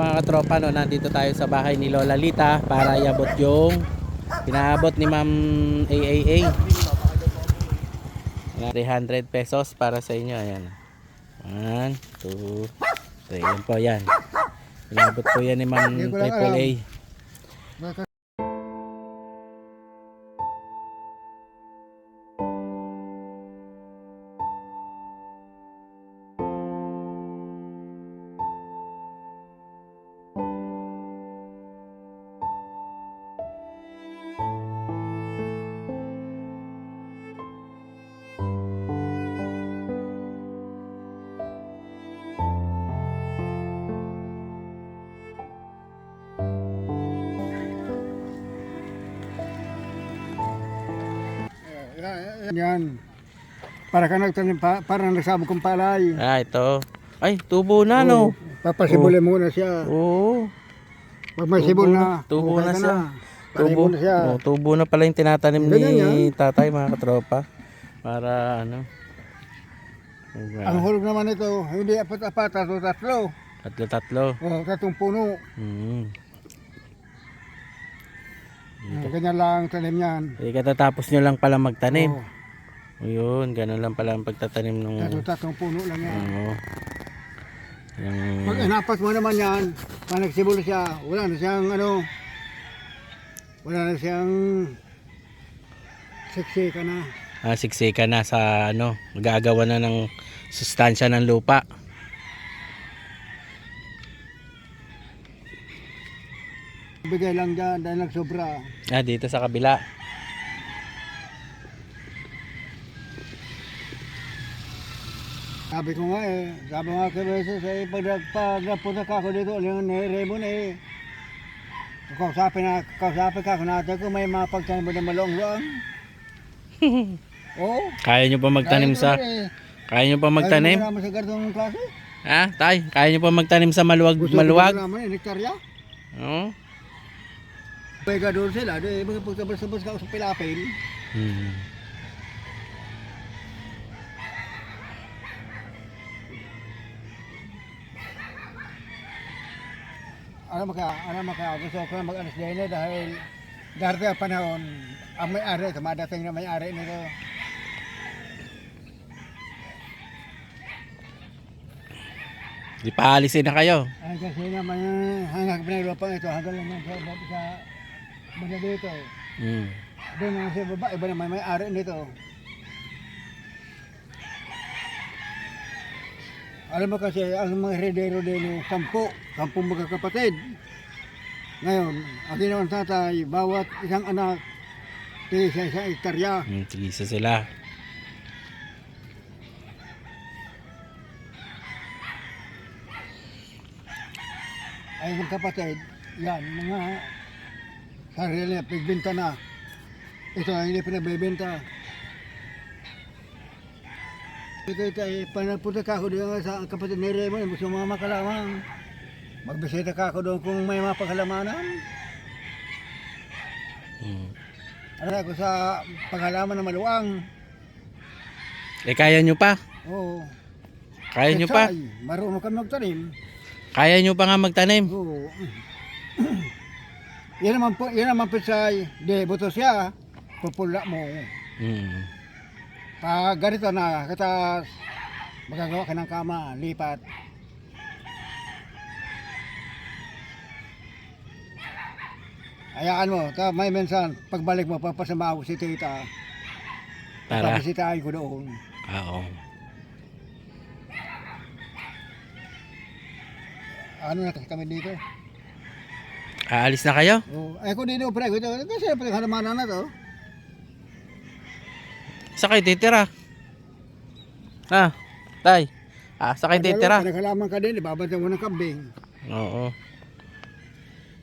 mga katropa, no, nandito tayo sa bahay ni Lola Lita para iabot yung pinaabot ni Ma'am AAA. 300 pesos para sa inyo. Ayan. 1, 2, 3. Yan po yan. Pinabot po yan ni Ma'am Hindi Yan. Para ka nagtanim pa, para nagsabog kong palay. Ah, ito. Ay, tubo na, no? Papasibulin muna siya. Oo. Pag may sibol na, tubo na siya. Tubo, mo na siya. oh, tubo na pala yung tinatanim Ganyan ni tatay, mga katropa. Para, ano. Ang hulog naman ito, hindi apat-apat, tatlo-tatlo. Tatlo-tatlo. O, tatlong puno. Mm. Ah, Ganyan lang ang tanim yan. Eh, katatapos nyo lang pala magtanim. O, Ayun, ganun lang pala ang pagtatanim ng... tatlo-tatlong puno lang yan. Ano, yung... Pag inapat mo naman yan, pag nagsibol siya, wala na siyang ano, wala na siyang sexy ka na. Ah, siksika na sa ano, gagawa na ng sustansya ng lupa. Bigay lang dyan dahil nagsobra. Ah, dito sa kabila. Sabi ko nga eh, sabi nga kay Beses, eh, pag, pag napunta ka ako dito, yung Raymond eh, kausapin na, kausapin ka ako natin kung may mga pagtanim mo na malong lang. Oo. Kaya nyo pa magtanim sa... Kaya nyo pa magtanim? Kaya naman sa ganitong klase. Ha, tay? Kaya nyo pa magtanim sa maluwag, Gusto maluwag? ko naman eh, nektarya. Oo. Pwede doon sila, di mga pagtabas-tabas ka sa pilapil. Hmm. Ano maka, ano maka, gusto ko na mag-alas din eh dahil darating ang panahon, ang may-ari, tumadating na may-ari nito. Di paalisin na kayo. Ay kasi naman eh, hanggang pinaglupa ito, hanggang lang yan sa, sa banda dito. Hmm. Doon naman sa baba, iba naman may-ari nito. Alam mo kasi, ang mga heredero din, sampu, sampung magkakapatid. Ngayon, ang ginawa ng tatay, bawat isang anak, isa isang hektarya. Hmm, tigisa sila. Ay, mga kapatid, yan, mga sarili na, pigbenta na. Ito ang hindi pinabibenta. Ito ay panapunta ka ako doon sa kapatid ni Raymond, gusto mga makalamang. Magbisita ka ako doon kung may mga paghalamanan. Hmm. Ano ako sa paghalaman ng maluwang. Eh, kaya nyo pa? Oo. Kaya nyo pa? Ay, marunong kami magtanim. Kaya nyo pa nga magtanim? Oo. yan naman po, yan naman po sa, di, buto siya, pupula mo. Hmm. Pag ganito na, katas, magagawa ka ng kama, lipat. Hayaan mo, ta, may minsan, pagbalik mo, papasama ako si tita. Tara. Papasitahin ko doon. Oo. Ano na kami dito? Aalis na kayo? Oh, ay ko dito, pre, ito, kasi pre, halamanan na to. Sa kayo titira? Ah, tay. Ah, sa kayo titira? Pag halaman ka din, ibabantay mo ng kambing. Oo.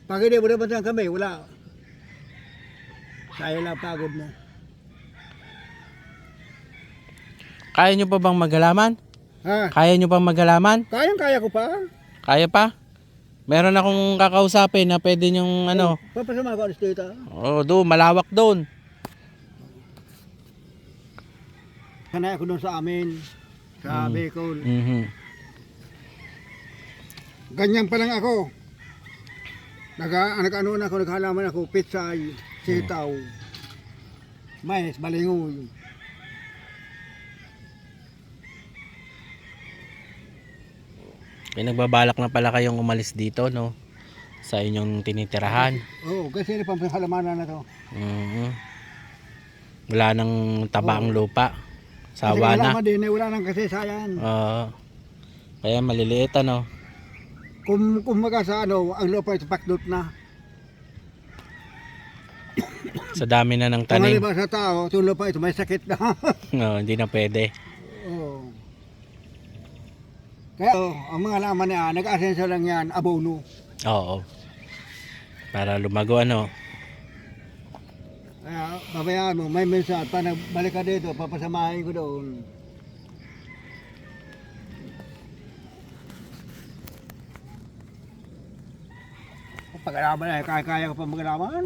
Pag hindi mo nabantay ng kambing, wala. Sayang lang pagod mo. Kaya nyo pa bang maghalaman? Ha? Kaya nyo pang maghalaman? Kayang kaya ko pa. Kaya pa? Meron akong kakausapin na pwede nyong ano. Papasama ko alas dito. Oh, doon, malawak doon. Sanay ako doon sa amin. Sa Mm. Bicol. Mhm. Ganyan pa lang ako. Naga, nag-ano na ako, naghalaman ako, pitsay, sitaw, mais, balingoy. Kaya nagbabalak na pala kayong umalis dito, no? Sa inyong tinitirahan. Oo, kasi na pang halamanan na to. Mhm. Wala nang taba ang lupa. Kasi Sawa wala na. man din, eh, wala nang kasaysayan. Oo. kaya maliliit ano. Kung kumaga sa ano, ang lupa ay pakdot na. Sa dami na ng Kung tanim. halimbawa sa tao, itong lupa ito may sakit na. No, hindi na pwede. Oo. Kaya oh, ang mga laman niya, nag-asenso lang yan, abono. Oo. Para lumago ano. Kaya babayaan mo, may minsan, pa nagbalik ka dito, papasamahin ko doon. Pag-alaman na, kaya-kaya ko pa mag-alaman.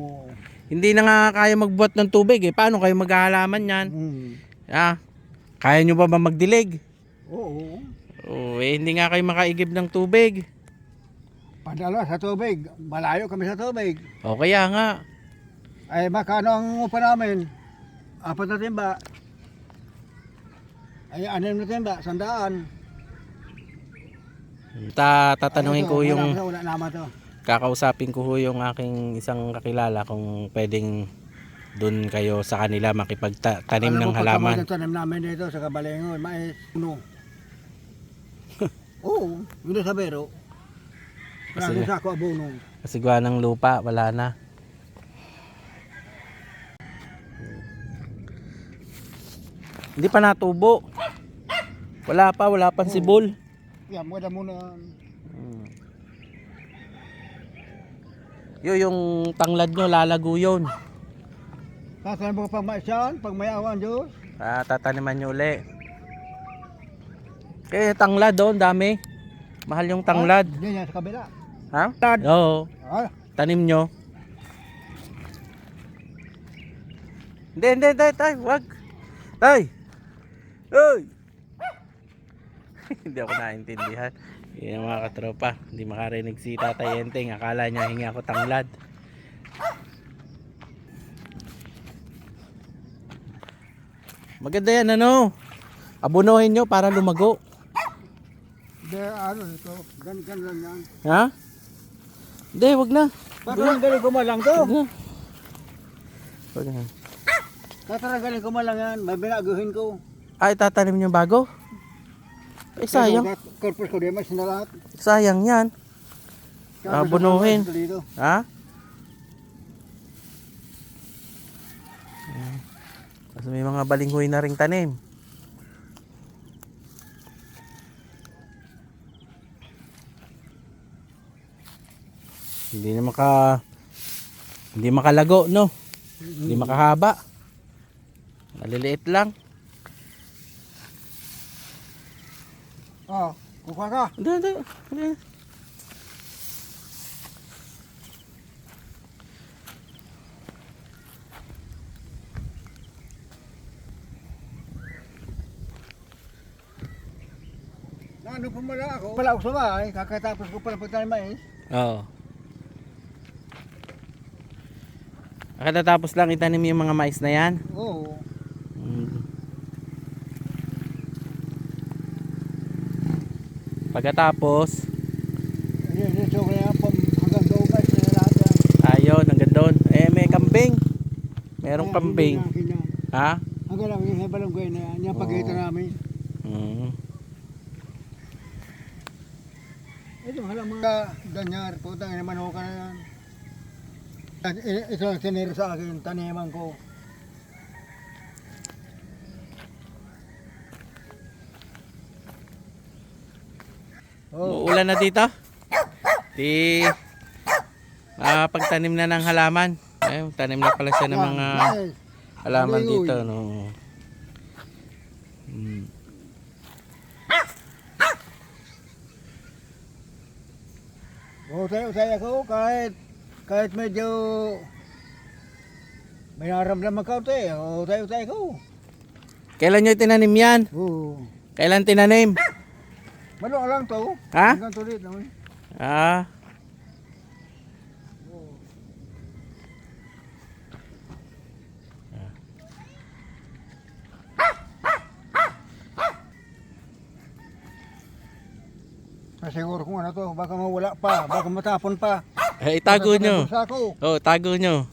Oo. Hindi na nga kaya magbuhat ng tubig eh. Paano kayo maghahalaman yan? Mm. Ah, kaya nyo ba ba magdilig? Oo. Oo, eh, hindi nga kayo makaigib ng tubig. Padala sa tubig. Malayo kami sa tubig. O kaya nga. Ay, makano ang upa namin? Apat na timba. Ay, anim na timba, sandaan. Ta tatanungin Ay, ko yung Wala, wala naman to. kakausapin ko ho yung aking isang kakilala kung pwedeng doon kayo sa kanila makipagtanim Alam ng mo, halaman. pagkamaganda tanim namin dito sa Kabalengon, mais, no. Oo, yun na sa bero. Kasi Maraming nga- sako abono. Kasi gawa ng lupa, wala na. Hindi pa natubo. Wala pa, wala pang sibol. Yan, mga damo na. Hmm. Yo, yung tanglad nyo, lalago yun. Tatanim mo pang mais yan, pag may awan Diyos. Ah, tataniman nyo uli. Kaya tanglad doon, dami. Mahal yung tanglad. Hindi yan sa kabila. Ha? Tad. Oo, Ah, tanim nyo. Hindi, hindi, hindi, tay, wag. Tay! Uy! hindi ako naintindihan. Yan mga katropa. Hindi makarinig si Tatay Enteng. Akala niya hingi ako tanglad. Maganda yan, ano? Abunuhin nyo para lumago. Hindi, ano ito, gan-gan lang yan. Ha? Hindi, wag na. Tataranggalin ko man lang to. Wag na. Wag na. Tataranggalin ko man lang yan, may binaguhin ko. Ay, tatanim nyo bago? Ay, sayang. Corpus ko din, mas na lahat. Sayang yan. Ah, bunuhin. Ha? Kasi may mga balinghoy na ring tanim. Hindi na maka hindi makalago, no? Hindi makahaba. Maliliit lang. Ah, kukuha ka. Hindi, hindi. hindi. Ano pa mala ako? Pala ako sa bahay, kakatapos ko pala pagtanim mais. Oo. Katatapos lang itanim yung mga mais na yan. Oo. Mm. Pagkatapos, Ayun, hanggang doon. Eh, may kambing. Merong kambing. Ha? Hanggang lang yung balanggoy na yan, yung pagkita namin. Mm. Ito, halang mga danyar, putang ina manuka na yan. I- Ito ang sinira sa akin, taniman ko. Oh, Uulan na dito. Di ah, pagtanim na ng halaman. Ayun, tanim na pala siya ng mga halaman dito. No. Mm. Utay-utay ako kahit kahit medyo may naramdaman ka utay, utay-utay ko. Kailan nyo tinanim yan? Oo. Kailan tinanim? Malo lang to. Ha? Hanggang tulit naman. Ah. Siguro kung ano to, baka mawala pa, baka matapon pa. Eh, itago nyo. Sa ako. Oh, tago nyo.